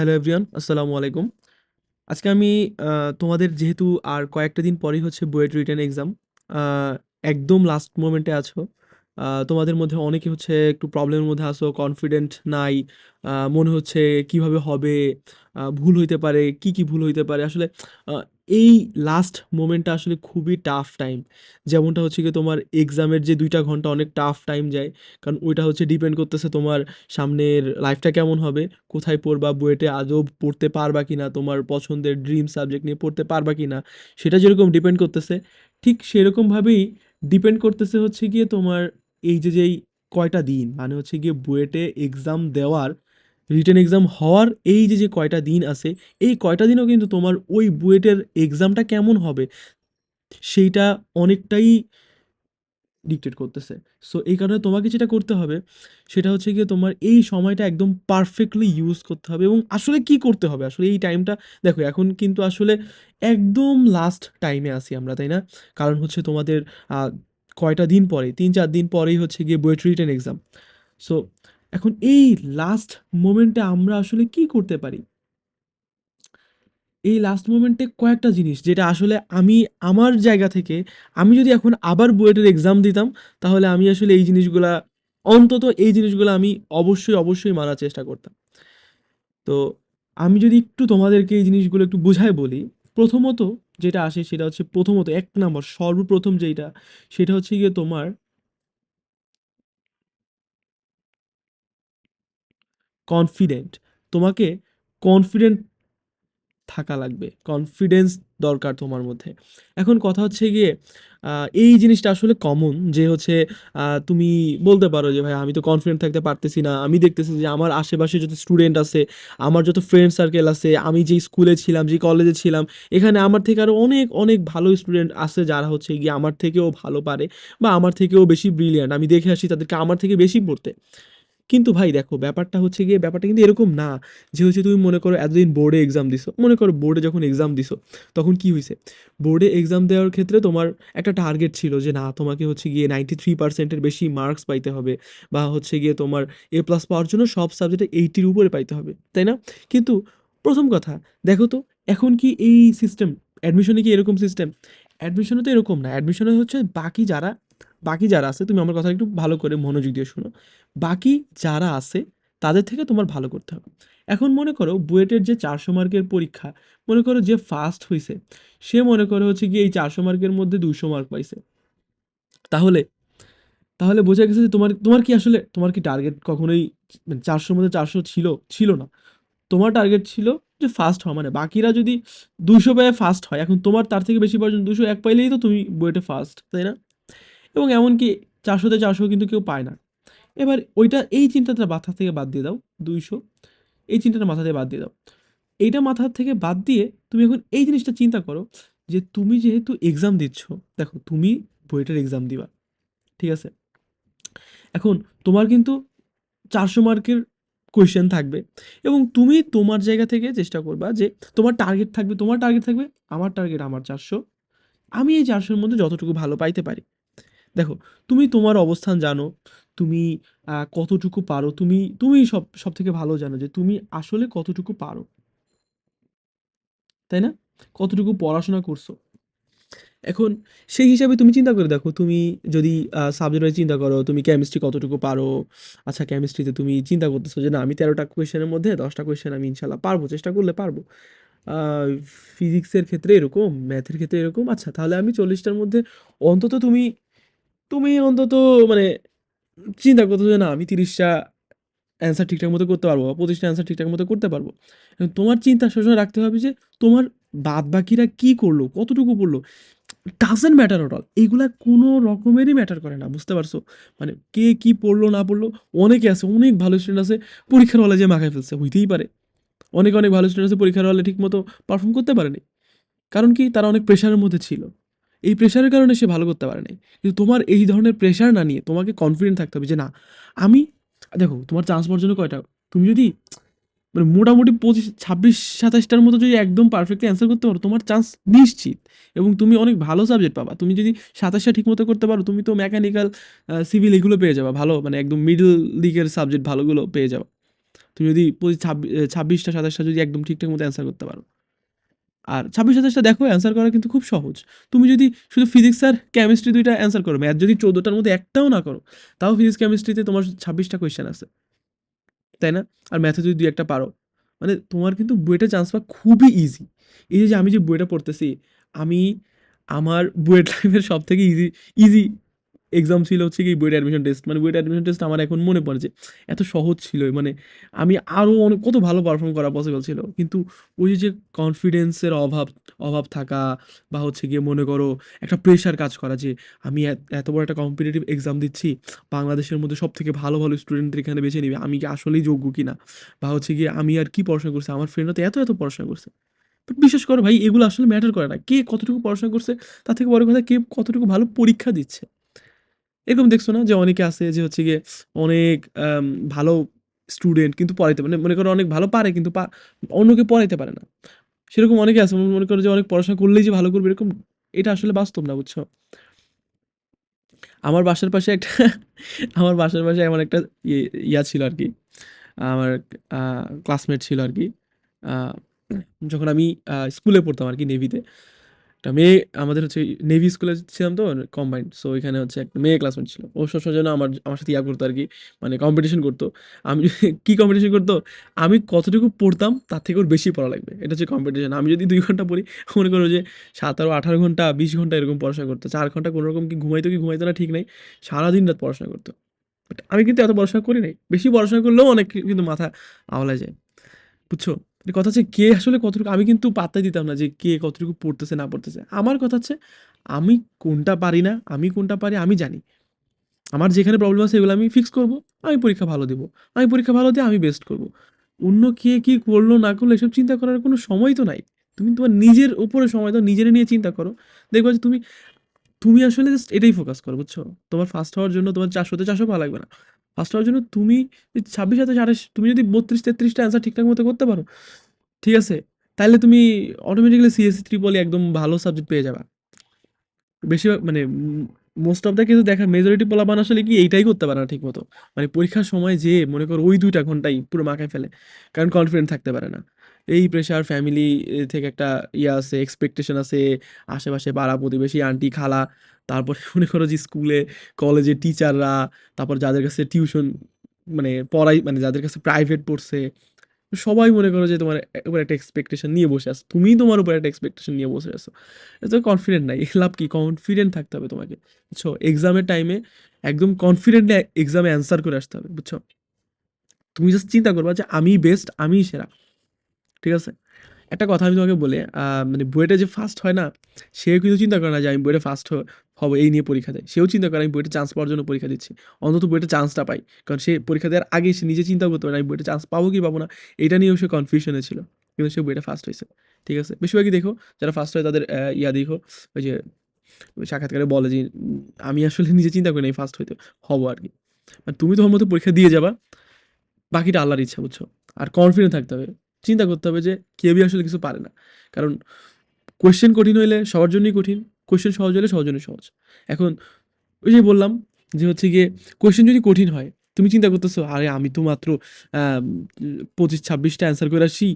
Hello everyone আসসালামু আলাইকুম। আজকে আমি তোমাদের যেহেতু আর কয়েকটা দিন পরেই হচ্ছে বুয়েট রিটার্ন এক্সাম একদম লাস্ট মোমেন্টে আছো তোমাদের মধ্যে অনেকে হচ্ছে একটু প্রবলেমের মধ্যে আসো কনফিডেন্ট নাই মনে হচ্ছে কীভাবে হবে ভুল হইতে পারে, কি কি ভুল হইতে পারে। আসলে এই লাস্ট মোমেন্টটা আসলে খুবই টাফ টাইম যেমনটা হচ্ছে কি তোমার এক্সামের যে দুইটা ঘণ্টা অনেক টাফ টাইম যায়, কারণ ওইটা হচ্ছে ডিপেন্ড করতেছে তোমার সামনের লাইফটা কেমন হবে, কোথায় পড়বা, বুয়েটে আদৌ পড়তে পারবা কি না তোমার পছন্দের ড্রিম সাবজেক্ট নিয়ে পড়তে পারবা কি না সেটা যেরকম ডিপেন্ড করতেছে, ঠিক সেরকমভাবেই ডিপেন্ড করতেছে হচ্ছে গিয়ে তোমার এই যে যেই কয়টা দিন মানে হচ্ছে গিয়ে বুয়েটে এক্সাম দেওয়ার রিটেন এক্সাম হওয়ার এই যে যে কয়টা দিন আছে, এই কয়টা দিনও কিন্তু তোমার ওই বুয়েটের এক্সামটা কেমন হবে, সেইটা অনেকটাই ডিক্টেট করতেছে। সো এই কারণে তোমাকে যেটা করতে হবে, সেটা হচ্ছে গিয়ে তোমার এই সময়টা একদম পারফেক্টলি ইউজ করতে হবে এবং আসলে কি করতে হবে? আসলে এই টাইমটা দেখো এখন কিন্তু আসলে একদম লাস্ট টাইমে আসি আমরা, তাই না? কারণ হচ্ছে তোমাদের কয়টা দিন পরে, তিন চার দিন পরেই হচ্ছে গিয়ে বুয়েট রিটেন এক্সাম সো এখন এই লাস্ট মোমেন্টে আমরা আসলে কি করতে পারি? এই লাস্ট মোমেন্টে কয়েকটা জিনিস, যেটা আসলে আমি আমার জায়গা থেকে, আমি যদি এখন আবার বুয়েটের এক্সাম দিতাম, তাহলে আমি আসলে এই জিনিসগুলা, অন্তত এই জিনিসগুলো আমি অবশ্যই অবশ্যই মানার চেষ্টা করতাম। তো আমি যদি একটু তোমাদেরকে এই জিনিসগুলো একটু বুঝায় বলি, প্রথমত যেটা আসে সেটা হচ্ছে প্রথমত এক নম্বর, সর্বপ্রথম যেটা সেটা হচ্ছে গিয়ে তোমার কনফিডেন্ট তোমাকে কনফিডেন্ট থাকা লাগবে। কনফিডেন্স দরকার তোমার মধ্যে। এখন কথা হচ্ছে গিয়ে এই জিনিসটা আসলে কমন যে হচ্ছে তুমি বলতে পারো যে, ভাই, আমি তো কনফিডেন্ট থাকতে পারতেছি না। আমি দেখতেছি যে, আমার আশেপাশে যত স্টুডেন্ট আছে, আমার যত ফ্রেন্ড সার্কেল আছে, আমি যেই স্কুলে ছিলাম যে কলেজে ছিলাম, এখানে আমার থেকে আরও অনেক অনেক ভালো স্টুডেন্ট আছে যারা হচ্ছে গিয়ে আমার থেকেও ভালো পারে বা আমার থেকেও বেশি ব্রিলিয়ান্ট আমি দেখে আসি তাদেরকে আমার থেকে বেশি পড়তে। কিন্তু ভাই দেখো, ব্যাপারটা হচ্ছে গিয়ে, ব্যাপারটা কিন্তু এরকম না যে হচ্ছে তুমি মনে করো এতদিন বোর্ডে এক্সাম দিছো। মনে করো বোর্ডে যখন এক্সাম দিছো, তখন কি হয়েছে বোর্ডে এক্সাম দেওয়ার ক্ষেত্রে তোমার একটা টার্গেট ছিল যে না, তোমাকে হচ্ছে গিয়ে নাইনটি থ্রি পার্সেন্টের বেশি মার্কস পাইতে হবে বা হচ্ছে গিয়ে তোমার এ প্লাস পাওয়ার জন্য সব সাবজেক্টে এইটির উপরে পাইতে হবে, তাই না? কিন্তু প্রথম কথা, দেখো তো, এখন কি এই সিস্টেম অ্যাডমিশনে কি এরকম সিস্টেম অ্যাডমিশনে তো এরকম না অ্যাডমিশনে হচ্ছে বাকি যারা বাকি যারা আছে, তুমি আমার কথা একটু ভালো করে মনোযোগ দিয়ে শোনো। বাকি যারা আছে, তাদের থেকে তোমার ভালো করতে হবে। এখন মনে করো বুয়েটের যে চারশো মার্কের পরীক্ষা, মনে করো যে ফার্স্ট হয়েছে সে মনে করো হচ্ছে কি এই চারশো মার্কের মধ্যে দুশো মার্ক পাইছে। তাহলে তাহলে বোঝা গেছে যে তোমার তোমার কি আসলে, তোমার কি টার্গেট কখনোই মানে চারশোর মধ্যে চারশো ছিল ছিল না। তোমার টার্গেট ছিল যে ফার্স্ট হওয়া মানে বাকিরা যদি দুশো পেয়ে ফার্স্ট হয়, এখন তোমার তার থেকে বেশি পর্যন্ত দুশো এক পাইলেই তো তুমি বুয়েটে ফার্স্ট তাই না? এবং এমনকি চারশোতে চারশো কিন্তু কেউ পায় না। এবার ওইটা এই চিন্তাটা মাথা থেকে বাদ দিয়ে দাও, দুইশো। এই চিন্তাটা মাথা থেকে বাদ দিয়ে দাও। এইটা মাথা থেকে বাদ দিয়ে তুমি এখন এই জিনিসটা চিন্তা করো যে তুমি যেহেতু এক্সাম দিচ্ছ, দেখো তুমি বুয়েটের এক্সাম দিবা, ঠিক আছে? এখন তোমার কিন্তু চারশো মার্কের কোয়েশ্চেন থাকবে এবং তুমি তোমার জায়গা থেকে চেষ্টা করবা যে তোমার টার্গেট থাকবে, তোমার টার্গেট থাকবে, আমার টার্গেট আমার চারশো। আমি এই চারশোর মধ্যে যতটুকু ভালো পাইতে পারি। দেখো, তুমি তোমার অবস্থান জানো, তুমি কতটুকু পারো, তুমি তুমি সব সব থেকে ভালো জানো যে তুমি আসলে কতটুকু পারো। তাই না? কতটুকু পড়াশোনা করছ। এখন সেই হিসাবে তুমি চিন্তা করে দেখো, তুমি যদি সাবজেক্ট ওয়াইজ চিন্তা করো, তুমি কেমিস্ট্রি কতটুকু পারো আচ্ছা কেমিস্ট্রিতে তুমি চিন্তা করতেছো যে না, আমি তেরোটা কোয়েশ্চেনের মধ্যে দশটা কোয়েশ্চেন আমি ইনশাল্লাহ পারব, চেষ্টা করলে পারব। ফিজিক্সের ক্ষেত্রে এরকম ম্যাথের ক্ষেত্রে এরকম আচ্ছা তাহলে আমি চল্লিশটার মধ্যে অন্তত তুমি তুমি অন্তত মানে চিন্তা করতেছো যে না, আমি তিরিশটা অ্যান্সার ঠিকঠাক মতো করতে পারব বা পঁচিশটা অ্যান্সার ঠিকঠাক মতো করতে পারব। তোমার চিন্তা সবসময় রাখতে হবে যে তোমার বাদ বাকিরা কী করল, কতটুকু পড়ল ডাজেন্ট ম্যাটার অট অল এইগুলা কোনো রকমেরই ম্যাটার করে না, বুঝতে পারছ? মানে কে কি পড়ল, না পড়ল, অনেকে আছে, অনেক ভালো স্টুডেন্ট আছে, পরীক্ষার হলে যে মাখায় ফেলছে, হইতেই পারে। অনেক অনেক ভালো স্টুডেন্ট আছে, পরীক্ষার হলে ঠিক মতো পারফর্ম করতে পারেনি। কারণ কি, তারা অনেক প্রেশারের মধ্যে ছিল। এই প্রেশারের কারণে সে ভালো করতে পারে নাই কিন্তু তোমার এই ধরনের প্রেশার না নিয়ে তোমাকে কনফিডেন্ট থাকতে হবে যে, না, আমি, দেখো, তোমার চান্স পাওয়ার জন্য কয়টা? তুমি যদি মানে মোটামুটি পঁচিশ, ছাব্বিশ, সাতাশটার মতো যদি একদম পারফেক্টলি অ্যান্সার করতে পারো, তোমার চান্স নিশ্চিত। এবং তুমি অনেক ভালো সাবজেক্ট পাবা। তুমি যদি সাতাশটা ঠিক মতো করতে পারো, তুমি তো মেকানিক্যাল সিভিল এগুলো পেয়ে যাবা, ভালো মানে একদম মিডল দিকের সাবজেক্ট ভালোগুলো পেয়ে যাবা। তুমি যদি পঁচিশ ছাব্বিশ ছাব্বিশটা, সাতাশটা যদি একদম ঠিকঠাক মতো অ্যান্সার করতে পারো। আর ছাব্বিশ সাতাশটা দেখো অ্যান্সার করা কিন্তু খুব সহজ। তুমি যদি শুধু ফিজিক্স আর কেমিস্ট্রি দুইটা অ্যান্সার করো ম্যাথ যদি চোদ্দোটার মধ্যে একটাও না করো, তাও ফিজিক্স কেমিস্ট্রিতে তোমার ছাব্বিশটা কোয়েশ্চেন আছে। তাই না? আর ম্যাথে যদি দুই একটা পারো মানে তোমার কিন্তু বুয়েটে চান্স পাওয়া খুবই ইজি এই যে আমি যে বইটা পড়তেছি, আমি আমার বুয়েট লাইফের সব থেকে ইজি ইজি এক্সাম ছিল হচ্ছে কি বুয়েট অ্যাডমিশন টেস্ট মানে বুয়েট অ্যাডমিশন টেস্ট আমার এখন মনে পড়ে যে এত সহজ ছিল। মানে আমি আরও অনেক, কত ভালো পারফর্ম করা পসিবল ছিল। কিন্তু ওই যে কনফিডেন্সের অভাব অভাব থাকা বা হচ্ছে গিয়ে মনে করো একটা প্রেশার কাজ করা যে আমি এত- বড় একটা কম্পিটিটিভ এক্সাম দিচ্ছি, বাংলাদেশের মধ্যে সব থেকে ভালো ভালো স্টুডেন্টদের এখানে বেছে নিবে, আমি কি আসলেই যোগ্য কিনা? বা হচ্ছে গিয়ে আমি আর কি পড়াশোনা করছি? আমার ফ্রেন্ডরা তো এত এত পড়াশোনা করছে। বিশ্বাস করো ভাই, এগুলো আসলে ম্যাটার করে না। কে কতটুকু পড়াশোনা করছে, তার থেকে বড় কথা কে কতটুকু ভালো পরীক্ষা দিচ্ছে। এরকম দেখছ না যে অনেকে আছে যে হচ্ছে গিয়ে অনেক ভালো স্টুডেন্ট কিন্তু পড়াইতে মানে মনে করো অনেক ভালো পারে কিন্তু অন্যকে পড়াইতে পারে না। সেরকম অনেকে আছে মনে করো যে অনেক পড়াশোনা করলেই যে ভালো করবে এরকম, এটা আসলে বাস্তব না, বুঝছ? আমার বাসার পাশে একটা, আমার বাসার পাশে এমন একটা ইয়ে ইয়া ছিল আর কি আমার ক্লাসমেট ছিল আর কি যখন আমি স্কুলে পড়তাম আর কি নেভিতে একটা মেয়ে, আমাদের হচ্ছে নেভি স্কুলে ছিলাম তো কম্বাইন্ড সো এখানে হচ্ছে একটা মেয়ে ক্লাসমেট ছিল। ও সবসময় জন্য আমার আমার সাথে ইয়া করতো আর কি মানে কম্পিটিশন করতো। আমি কি কম্পিটিশন করতো? আমি কতটুকু পড়তাম, তার থেকে ওর বেশি পড়া লাগবে। এটা হচ্ছে কম্পিটিশন আমি যদি দুই ঘণ্টা পড়ি, মনে করো যে সাতারো আঠারো ঘণ্টা, বিশ ঘণ্টা এরকম পড়াশোনা করতো। চার ঘণ্টা কোনো রকম কি ঘুমাইতো কি ঘুমাইতো না, ঠিক নাই। সারাদিন রাত পড়াশোনা করতো। বাট আমি কিন্তু এত পড়াশোনা করি নাই। বেশি পড়াশোনা করলেও অনেক কিন্তু মাথা আওলা যায়। বুঝছ? কথা হচ্ছে কে আসলে কতটুকু, আমি কিন্তু পাত্তাই দিতাম না যে কে কতটুকু পড়তেছে, না পড়তেছে। আমার কথা হচ্ছে, আমি কোনটা পারি না, আমি কোনটা পারি, আমি জানি। আমার যেখানে প্রবলেম আছে এগুলো আমি ফিক্স করব, আমি পরীক্ষা ভালো দেবো। আমি পরীক্ষা ভালো দিয়ে আমি বেস্ট করব। অন্য কে কি করল, না করল, এসব চিন্তা করার কোনো সময় তো নাই। তুমি তোমার নিজের উপরে সময় দাও, নিজের নিয়ে চিন্তা করো। দেখবা যে তুমি তুমি আসলে জাস্ট এটাই ফোকাস করো, বুঝছ? তোমার ফার্স্ট হওয়ার জন্য তোমার চারশোতে চারশো পাওয়া লাগবে না। ফার্স্ট হওয়ার জন্য তুমি ছাব্বিশ হাতে আঠাশ তুমি যদি বত্রিশ, তেত্রিশটা অ্যান্সার ঠিকঠাক মতো করতে পারো, ঠিক আছে? তাহলে তুমি অটোমেটিক্যালি সিএসসি ত্রিপলি একদম ভালো সাবজেক্ট পেয়ে যাবা। বেশিরভাগ মানে মোস্ট অফ দ্য কেসে দেখা মেজরিটি পোলাপান আসলে কি এইটাই করতে পারে না ঠিক মতো মানে পরীক্ষার সময় যে, মনে করো ওই দুইটা ঘন্টাই পুরো মাখায় ফেলে, কারণ কনফিডেন্ট থাকতে পারে না। এই প্রেশার ফ্যামিলি থেকে একটা ইয়ে আছে এক্সপেকটেশন আছে, আশেপাশে পাড়া প্রতিবেশী আন্টি খালা তারপরে মনে করো যে স্কুলে কলেজে টিচাররা, তারপর যাদের কাছে টিউশন মানে পড়াই মানে যাদের কাছে প্রাইভেট পড়ছে, সবাই মনে করো যে তোমার উপর একটা এক্সপেকটেশন নিয়ে বসে আছো। তুমিই তোমার উপর একটা এক্সপেকটেশন নিয়ে বসে আছো। এত কনফিডেন্ট নাই। লাভ কি? কনফিডেন্ট থাকতে হবে তোমাকে, বুঝছ? এক্সামের টাইমে একদম কনফিডেন্টলি এক্সামে অ্যান্সার করে আসতে হবে, বুঝছ? তুমি জাস্ট চিন্তা করবা যে আমি বেস্ট আমিই সেরা, ঠিক আছে? একটা কথা আমি তোমাকে বলে মানে বুয়েটে যে ফার্স্ট হয় না, সেও কিন্তু চিন্তা করে না যে আমি বুয়েটে ফার্স্ট হব এই নিয়ে পরীক্ষা দেয়। সেও চিন্তা করে আমি বুয়েটে চান্স পাওয়ার জন্য পরীক্ষা দিচ্ছি। অন্তত বুয়েটে চান্সটা পাই। কারণ সে পরীক্ষা দেওয়ার আগে সে নিজে চিন্তা করতে পারে, আমি বুয়েটে চান্স পাবো কি পাবো না, এটা নিয়েও সে কনফিউশনে ছিল। কিন্তু সে বুয়েটে ফার্স্ট হয়েছে। ঠিক আছে? বেশিরভাগই দেখো, যারা ফার্স্ট হয় তাদের ইয়া দেখো, ওই যে সাক্ষাৎকারে বলে যে আমি আসলে নিজে চিন্তা করি না ফার্স্ট হইতে হব আর কি। মানে তুমি তোমার মতো পরীক্ষা দিয়ে যাবা, বাকিটা আল্লাহর ইচ্ছা, বুঝছ? আর কনফিডেন্ট থাকতে হবে। চিন্তা করতে হবে যে কেউই আসলে কিছু পারে না। কারণ কোয়েশ্চেন কঠিন হইলে সবার জন্যই কঠিন কোয়েশ্চেন সহজ হলে সবার জন্যই সহজ। এখন ওই যে বললাম যে হচ্ছে গিয়ে কোয়েশ্চেন যদি কঠিন হয়, তুমি চিন্তা করতেছো, আরে আমি তো মাত্র পঁচিশ, ছাব্বিশটা অ্যান্সার করে আসি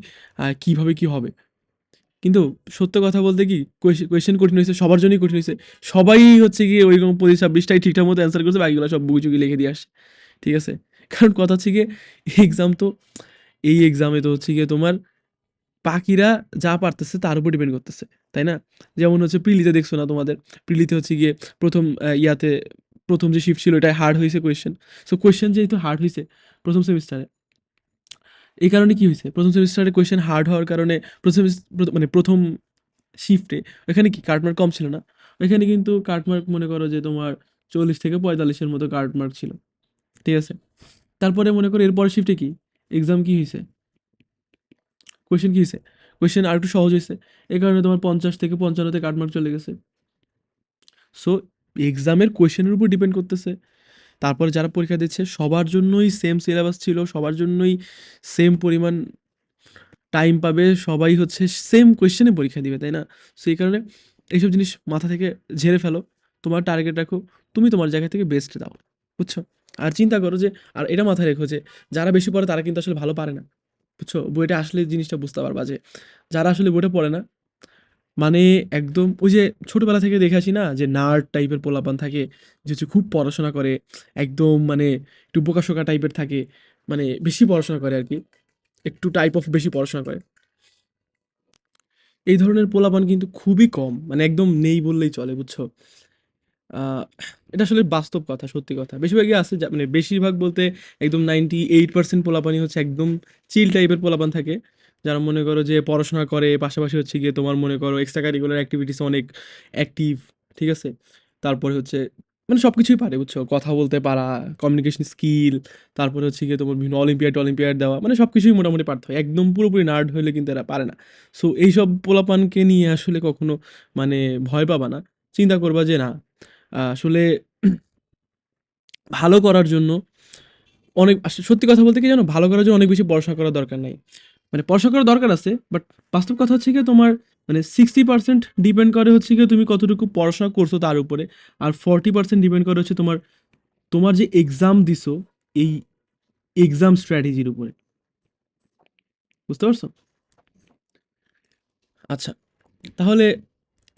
কীভাবে কী হবে? কিন্তু সত্য কথা বলতে কি কোয়েশ্চেন কঠিন হয়েছে সবার জন্যই কঠিন হয়েছে সবাই হচ্ছে গিয়ে ওইরকম পঁচিশ, ছাব্বিশটাই ঠিকঠাক মতো অ্যান্সার করছে, বাকিগুলো সব বুঝুকি, লিখে দিয়ে আসে ঠিক আছে? কারণ কথা হচ্ছে গিয়ে এক্সাম তো এই এক্সামে তো হচ্ছে গিয়ে তোমার পাখিরা যা পারতেছে তার উপর ডিপেন্ড করতেছে, তাই না? যেমন হচ্ছে প্রিলিতে দেখছ না তোমাদের? প্রিলিতে হচ্ছে গিয়ে প্রথম ইয়াতে প্রথম যে শিফট ছিল এটাই হার্ড হয়েছে কোয়েশ্চেন সো কোয়েশ্চেন যেহেতু হার্ড হয়েছে প্রথম সেমিস্টারে এই কারণে কি হয়েছে? প্রথম সেমিস্টারে কোয়েশ্চেন হার্ড হওয়ার কারণে প্রথম মানে প্রথম শিফটে ওখানে কি কার্টমার্ক কম ছিল না? ওইখানে কিন্তু কার্ডমার্ক মনে করো যে তোমার চল্লিশ থেকে পঁয়তাল্লিশের মতো কার্ডমার্ক ছিল, ঠিক আছে? তারপরে মনে করো এরপর শিফটে কি? এক্সাম কি হয়েছে কোয়েশ্চেন কি হয়েছে কোয়েশ্চেন আর একটু সহজ হয়েছে এই কারণে তোমার পঞ্চাশ থেকে পঞ্চান্নতে কাটমার্ক চলে গেছে। সো এক্সামের কোয়েশ্চেনের উপর ডিপেন্ড করতেছে। তারপরে যারা পরীক্ষা দিচ্ছে, সবার জন্যই সেম সিলেবাস ছিল, সবার জন্যই সেম পরিমাণ টাইম পাবে, সবাই হচ্ছে সেম কোয়েশ্চেনে পরীক্ষা দিবে, তাই না? সেই কারণে এইসব জিনিস মাথা থেকে ঝেড়ে ফেলো। তোমার টার্গেট রাখো। তুমি তোমার জায়গা থেকে বেস্ট দাও। বুঝছ? আর চিন্তা করো যে, আর এটা মাথায় রেখো যে, যারা বেশি পড়ে তারা কিন্তু আসলে ভালো পারে না। বুঝছ? বইটা আসলে জিনিসটা বুঝতে পারবা যে, যারা আসলে বইটা পড়ে না মানে একদম ওই যে ছোটবেলা থেকে দেখে আসি না, যে নার্ড টাইপের পোলাপান থাকে, যে হচ্ছে খুব পড়াশোনা করে, একদম মানে একটু বোকাশোকা টাইপের থাকে মানে বেশি পড়াশোনা করে আর কি একটু টাইপ অফ বেশি পড়াশোনা করে। এই ধরনের পোলাপান কিন্তু খুবই কম মানে একদম নেই বললেই চলে, বুঝছ? এটা আসলে বাস্তব কথা, সত্যি কথা। বেশিরভাগই আছে মানে বেশিরভাগ বলতে একদম নাইনটি এইট পার্সেন্ট পোলাপানই হচ্ছে একদম চিল টাইপের পোলাপান থাকে। যারা মনে করো যে পড়াশোনা করে, পাশাপাশি হচ্ছে গিয়ে তোমার মনে করো এক্সট্রা কারিকুলার অ্যাক্টিভিটিস অনেক অ্যাক্টিভ ঠিক আছে? তারপরে হচ্ছে মানে সব কিছুই পারে, বুঝছ? কথা বলতে পারা কমিউনিকেশন স্কিল তারপরে হচ্ছে গিয়ে তোমার বিভিন্ন অলিম্পিয়াড অলিম্পিয়াড দেওয়া মানে সব কিছুই মোটামুটি পারতে হয়। একদম পুরোপুরি নার্ড হলে কিন্তু এরা পারে না। সো এইসব পোলাপানকে নিয়ে আসলে কখনো মানে ভয় পাবা না। চিন্তা করবা যে না আসলে ভালো করার জন্য অনেক সত্যি কথা বলতে কি জানো? ভালো করার জন্য অনেক বেশি পড়াশোনা করার দরকার নাই। মানে পড়াশোনা করার দরকার আছে বাট বাস্তব কথা হচ্ছে কি তোমার মানে সিক্সটি পার্সেন্ট ডিপেন্ড করে হচ্ছে কি তুমি কতটুকু পড়াশোনা করছ তার উপরে, আর ফর্টি পার্সেন্ট ডিপেন্ড করে হচ্ছে তোমার তোমার যে এক্সাম দিছো, এই এক্সাম স্ট্র্যাটেজির উপরে। বুঝতে পারছ? আচ্ছা তাহলে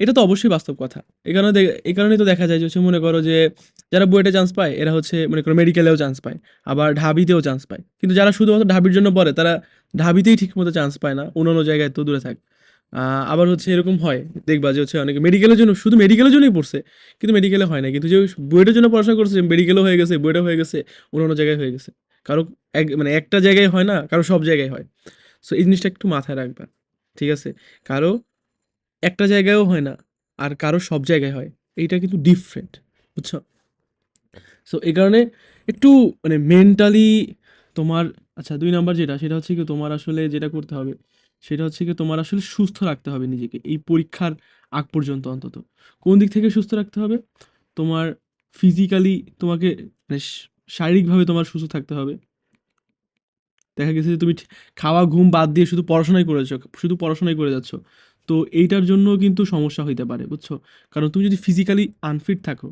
এটা তো অবশ্যই বাস্তব কথা। এই কারণে এই কারণেই তো দেখা যায় যে, হচ্ছে মনে করো যে, যারা বুয়েটে চান্স পায়, এরা হচ্ছে মনে করো মেডিকেলেও চান্স পায়, আবার ঢাবিতেও চান্স পায়। কিন্তু যারা শুধুমাত্র ঢাবির জন্য পড়ে, তারা ঢাবিতেই ঠিকমতো চান্স পায় না অন্য জায়গায় তো দূরে থাক। আবার হচ্ছে এরকম হয়, দেখবা যে, হচ্ছে অনেকে মেডিকেলের জন্য, শুধু মেডিকেলের জন্যই পড়ছে, কিন্তু মেডিকেলে হয় না। কিন্তু যে বুয়েটের জন্য পড়াশোনা করছে মেডিকেলও হয়ে গেছে বুয়েটে হয়ে গেছে অন্য জায়গায় হয়ে গেছে। কারও এক মানে একটা জায়গায় হয় না, কারও সব জায়গায় হয়। সো এই জিনিসটা একটু মাথায় রাখবা, ঠিক আছে? কারও একটা জায়গায়ও হয় না, আর কারও সব জায়গায় হয়। এইটা কিন্তু ডিফারেন্ট বুঝছ? সো এই কারণে একটু মানে মেন্টালি তোমার আচ্ছা দুই নাম্বার যেটা, সেটা হচ্ছে কি তোমার আসলে যেটা করতে হবে, সেটা হচ্ছে কি তোমার আসলে সুস্থ রাখতে হবে নিজেকে, এই পরীক্ষার আগ পর্যন্ত অন্তত। কোন দিক থেকে সুস্থ রাখতে হবে? তোমার ফিজিক্যালি তোমাকে মানে শারীরিকভাবে তোমার সুস্থ থাকতে হবে। দেখা গেছে যে তুমি খাওয়া, ঘুম বাদ দিয়ে শুধু পড়াশোনাই করেছ শুধু পড়াশোনাই করে যাচ্ছ। তো এইটার জন্য কিন্তু সমস্যা হইতে পারে, বুঝছ? কারণ তুমি যদি ফিজিক্যালি আনফিট থাকো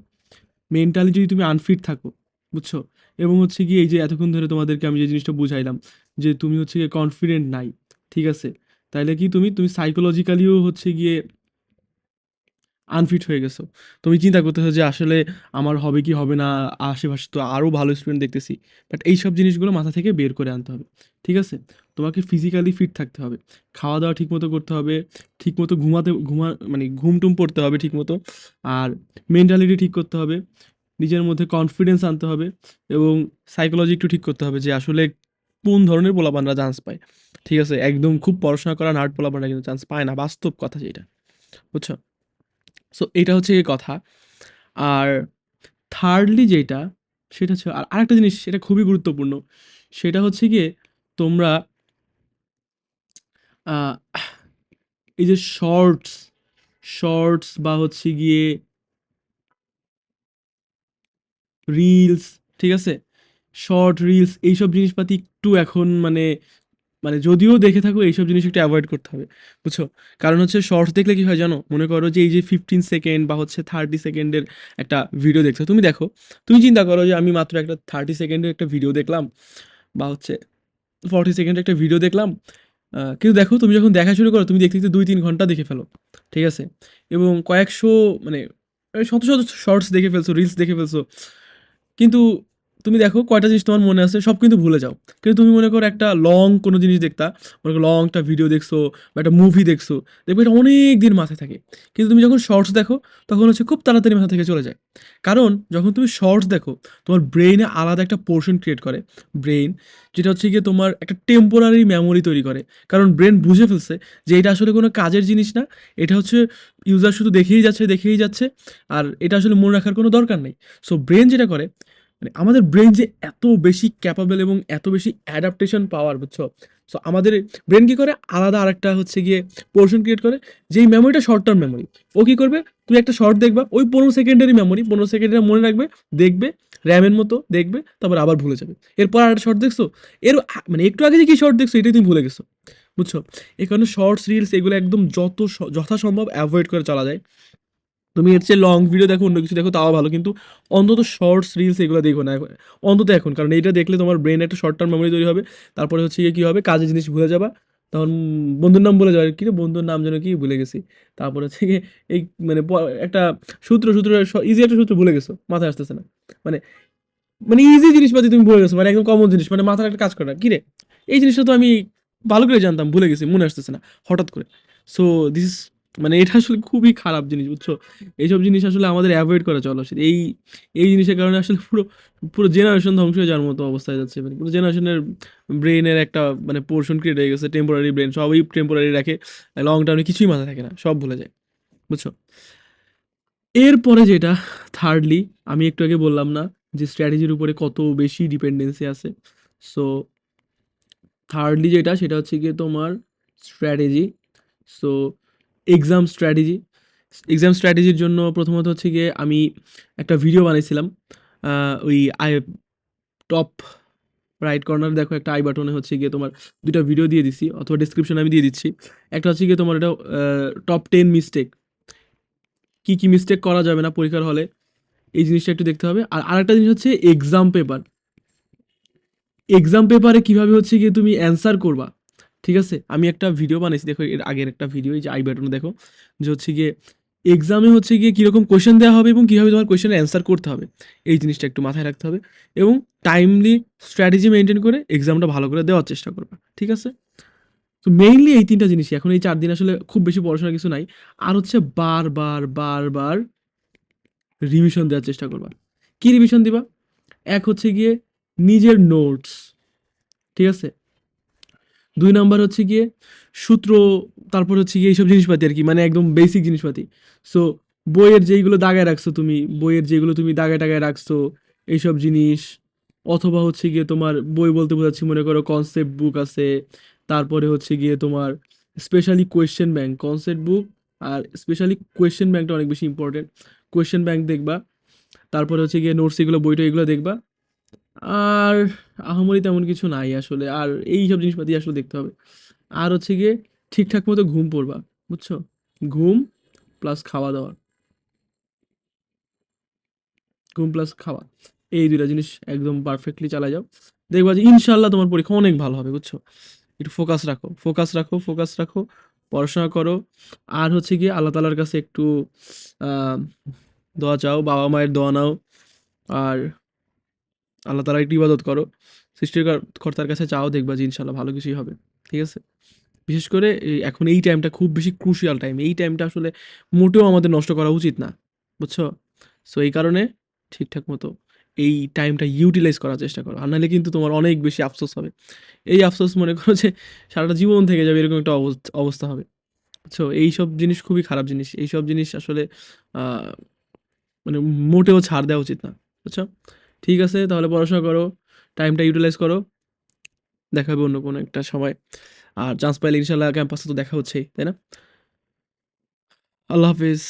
মেন্টালি যদি তুমি আনফিট থাকো, বুঝছ? এবং হচ্ছে কি এই যে এতক্ষণ ধরে তোমাদেরকে আমি যে জিনিসটা বুঝাইলাম, যে তুমি হচ্ছে গিয়ে কনফিডেন্ট নাই, ঠিক আছে? তাইলে কি তুমি তুমি সাইকোলজিক্যালিও হচ্ছে গিয়ে আনফিট হয়ে গেছো। তুমি চিন্তা করতেছো যে আসলে আমার হবে কি হবে না, আশেপাশে তো আরও ভালো স্টুডেন্ট দেখতেছি। বাট এইসব জিনিসগুলো মাথা থেকে বের করে আনতে হবে, ঠিক আছে? তোমাকে ফিজিক্যালি ফিট থাকতে হবে খাওয়া দাওয়া ঠিকমতো করতে হবে, ঠিকমতো ঘুমাতে, ঘুমা মানে ঘুম টুম পড়তে হবে ঠিকমতো, আর মেন্টালিটি ঠিক করতে হবে, নিজের মধ্যে কনফিডেন্স আনতে হবে, এবং সাইকোলজি একটু ঠিক করতে হবে যে আসলে কোন ধরনের পোলাপানরা চান্স পায়, ঠিক আছে? একদম খুব পড়াশোনা করা নার্ট পোলাপানরা কিন্তু চান্স পায় না, বাস্তব কথা যেটা, বুঝছ? সো এটা হচ্ছে কথা। আর থার্ডলি যেটা, সেটা হচ্ছে, আর আরেকটা জিনিস সেটা খুবই গুরুত্বপূর্ণ, সেটা হচ্ছে গিয়ে তোমরা এই যে শর্টস শর্টস বা হচ্ছে গিয়ে রিলস ঠিক আছে? শর্ট রিলস এইসব জিনিসপাতি একটু এখন মানে মানে যদিও দেখে থাকো এইসব জিনিস একটু অ্যাভয়েড করতে হবে, বুঝছ? কারণ হচ্ছে শর্টস দেখলে কি হয় জানো? মনে করো যে এই যে ফিফটিন সেকেন্ড বা হচ্ছে থার্টি সেকেন্ডের একটা ভিডিও দেখছ। তুমি দেখো, তুমি চিন্তা করো যে আমি মাত্র একটা থার্টি সেকেন্ডের একটা ভিডিও দেখলাম বা হচ্ছে ফর্টি সেকেন্ডের একটা ভিডিও দেখলাম কিন্তু দেখো তুমি যখন দেখা শুরু করো, তুমি দেখতে দেখতে দুই তিন ঘণ্টা দেখে ফেলো, ঠিক আছে? এবং কয়েকশো মানে শত শত শর্টস দেখে ফেলছো রিলস দেখে ফেলছো। কিন্তু তুমি দেখো কয়টা জিনিস তোমার মনে আছে, সব কিন্তু ভুলে যাও। কিন্তু তুমি মনে করো একটা লং কোনো জিনিস দেখতা, মনে করো লং একটা ভিডিও দেখছ বা একটা মুভি দেখছ, দেখবে এটা অনেক দিন মাথায় থাকে। কিন্তু তুমি যখন শর্টস দেখো, তখন হচ্ছে খুব তাড়াতাড়ি মাথা থেকে চলে যায়। কারণ যখন তুমি শর্টস দেখো, তোমার ব্রেইনে আলাদা একটা পোর্শন ক্রিয়েট করে। ব্রেইন যেটা হচ্ছে গিয়ে তোমার একটা টেম্পোরারি মেমোরি তৈরি করে। কারণ ব্রেন বুঝে ফেলছে যে এটা আসলে কোনো কাজের জিনিস না, এটা হচ্ছে ইউজার শুধু দেখেই যাচ্ছে দেখেই যাচ্ছে, আর এটা আসলে মনে রাখার কোনো দরকার নেই। সো ব্রেন যেটা করে মানে আমাদের ব্রেন যে এত বেশি ক্যাপাবল এবং এত বেশি অ্যাডাপ্টেশন পাওয়ার বুঝছ? সো আমাদের ব্রেন কী করে? আলাদা আরেকটা হচ্ছে গিয়ে পোর্শন ক্রিয়েট করে। যেই মেমোরিটা শর্ট টার্ম মেমোরি ও কী করবে? তুমি একটা শর্ট দেখবা, ওই পনেরো সেকেন্ডেরই মেমোরি পনেরো সেকেন্ডের মনে রাখবে, দেখবে র্যামের মতো দেখবে, তারপর আবার ভুলে যাবে। এরপর আর শর্ট দেখছ, এর মানে একটু আগে যে কী শর্ট দেখছ, এটাই তুমি ভুলে গেছো, বুঝছ? এই কারণে শর্টস রিলস এগুলো একদম যত যথাসম্ভব অ্যাভয়েড করে চলা যায়। তুমি এর চেয়ে লং ভিডিও দেখো, অন্য কিছু দেখো, তাও ভালো। কিন্তু অন্তত শর্টস রিলস এগুলো দেখো না অন্তত এখন, কারণ এইটা দেখলে তোমার ব্রেন একটা শর্ট টার্ম মেমোরি তৈরি হবে। তারপরে হচ্ছে গিয়ে কী হবে? কাজের জিনিস ভুলে যাবা। তখন বন্ধুর নাম বলে যাবে। কী বন্ধুর নাম যেন কি ভুলে গেছি। তারপরে হচ্ছে গিয়ে এই মানে একটা সূত্র সূত্র ইজি একটা সূত্র ভুলে গেছো, মাথায় আসতেছে না। মানে মানে ইজি জিনিসপাতি তুমি ভুলে গেছো মানে একদম কমন জিনিস। মানে মাথার একটা কাজ করে না। কী রে এই জিনিসটা তো আমি ভালো করে জানতাম, ভুলে গেছি, মনে আসতেছে না, হঠাৎ করে। সো দিস মানে এটা আসলে খুবই খারাপ জিনিস, বুঝছ? এইসব জিনিস আসলে আমাদের অ্যাভয়েড করা চলা এই এই জিনিসের কারণে আসলে পুরো পুরো জেনারেশন ধ্বংস হয়ে যাওয়ার মতো অবস্থায় যাচ্ছে। মানে পুরো জেনারেশনের ব্রেনের একটা মানে পোর্শন ক্রিয়েট হয়ে গেছে টেম্পোরারি ব্রেন সবই টেম্পোরারি রাখে। লং টার্মে কিছুই মাথায় থাকে না, সব ভুলে যায়, বুঝছ? এরপরে যেটা থার্ডলি আমি একটু আগে বললাম না যে স্ট্র্যাটেজির উপরে কত বেশি ডিপেন্ডেন্সি আছে। সো থার্ডলি যেটা, সেটা হচ্ছে গিয়ে তোমার strategy so exam strategy exam স্ট্র্যাটেজির জন্য প্রথমত হচ্ছে গিয়ে আমি একটা ভিডিও বানিয়েছিলাম ওই আই টপ রাইট কর্নার দেখো একটা আই বাটনে হচ্ছে গিয়ে তোমার দুটা ভিডিও দিয়ে দিছি, অথবা ডিসক্রিপশন আমি দিয়ে দিচ্ছি। একটা হচ্ছে গিয়ে তোমার এটা টপ টেন মিস্টেক কি কি মিস্টেক করা যাবে না পরীক্ষার হলে? এই জিনিসটা একটু দেখতে হবে। আর আরেকটা জিনিস হচ্ছে এক্সাম পেপার এক্সাম পেপারে কীভাবে হচ্ছে গিয়ে তুমি অ্যান্সার করবা? ঠিক আছে? আমি একটা ভিডিও বানাইছি, দেখো এর আগের একটা ভিডিও এই যে আই বাটনে দেখো, যে হচ্ছে গিয়ে এক্সামে হচ্ছে গিয়ে কীরকম কোয়েশ্চেন দেওয়া হবে এবং কীভাবে তোমার কোয়েশ্চেনের অ্যান্সার করতে হবে, এই জিনিসটা একটু মাথায় রাখতে হবে এবং টাইমলি স্ট্র্যাটেজি মেনটেন করে এক্সামটা ভালো করে দেওয়ার চেষ্টা করবা, ঠিক আছে? তো মেইনলি এই তিনটা জিনিসই, এখন এই চার দিন আসলে খুব বেশি পড়াশোনা কিছু নাই, আর হচ্ছে বারবার বারবার রিভিশন দেওয়ার চেষ্টা করবা। কি রিভিশন দিবা? এক হচ্ছে গিয়ে নিজের নোটস ঠিক আছে? দুই নাম্বার হচ্ছে গিয়ে সূত্র, তারপর হচ্ছে গিয়ে এইসব জিনিসপাতি আর কি মানে একদম বেসিক জিনিসপাতি। সো বইয়ের যেইগুলো দাগায় রাখছো তুমি, বইয়ের যেগুলো তুমি দাগায় টাগায় রাখছো, এইসব জিনিস, অথবা হচ্ছে গিয়ে তোমার বই বলতে বোঝাচ্ছি, মনে করো কনসেপ্ট বুক আছে, তারপরে হচ্ছে গিয়ে তোমার specially question bank concept book আর স্পেশালি কোয়েশ্চেন ব্যাংকটা অনেক বেশি ইম্পর্টেন্ট কোয়েশ্চেন ব্যাংক দেখবা, তারপরে হচ্ছে গিয়ে নোটস এগুলো, বইটা এগুলো দেখবা আর আহামরি তেমন কিছু নাই আসলে। আর এই সব জিনিসপাতি আসলে দেখতে হবে। আর হচ্ছে গিয়ে ঠিকঠাক মতো ঘুম পড়বা, বুঝছ? ঘুম প্লাস খাওয়া দাওয়া। ঘুম প্লাস খাওয়া। এই দুইটা জিনিস একদম পারফেক্টলি চালা যাও। দেখবা যে ইনশাল্লাহ তোমার পরীক্ষা অনেক ভালো হবে, বুঝছ? একটু ফোকাস রাখো ফোকাস রাখো ফোকাস রাখো, পড়াশোনা করো। আর হচ্ছে গিয়ে আল্লাহ তালার কাছে একটু দোয়া চাও বাবা মায়ের দোয়া নাও। আর আল্লাহ তালা একটু ইবাদত করো, সৃষ্টিকর্তার কাছে চাও দেখবা যে ইনশাল্লাহ ভালো কিছুই হবে, ঠিক আছে? বিশেষ করে এখন এই টাইমটা খুব বেশি ক্রুশিয়াল টাইম এই টাইমটা আসলে মোটেও আমাদের নষ্ট করা উচিত না, বুঝছ? সো এই কারণে ঠিকঠাক মতো এই টাইমটা ইউটিলাইজ করার চেষ্টা করো, আর নাহলে কিন্তু তোমার অনেক বেশি আফসোস হবে। এই আফসোস মনে করো যে সারাটা জীবন থেকে যাবে এরকম একটা অবস্থা হবে, বুঝছ? এইসব জিনিস খুবই খারাপ জিনিস এইসব জিনিস আসলে মানে মোটেও ছাড় দেওয়া উচিত না, বুঝছ? ঠিক আছে, তাহলে পড়াশোনা করো টাইমটা ইউটিলাইজ করো। দেখা হবে অন্য কোনো একটা সময়। আর চান্স পাইলে ইনশাল্লাহ ক্যাম্পাসে তো দেখা হচ্ছেই, তাই না? আল্লাহ হাফিজ।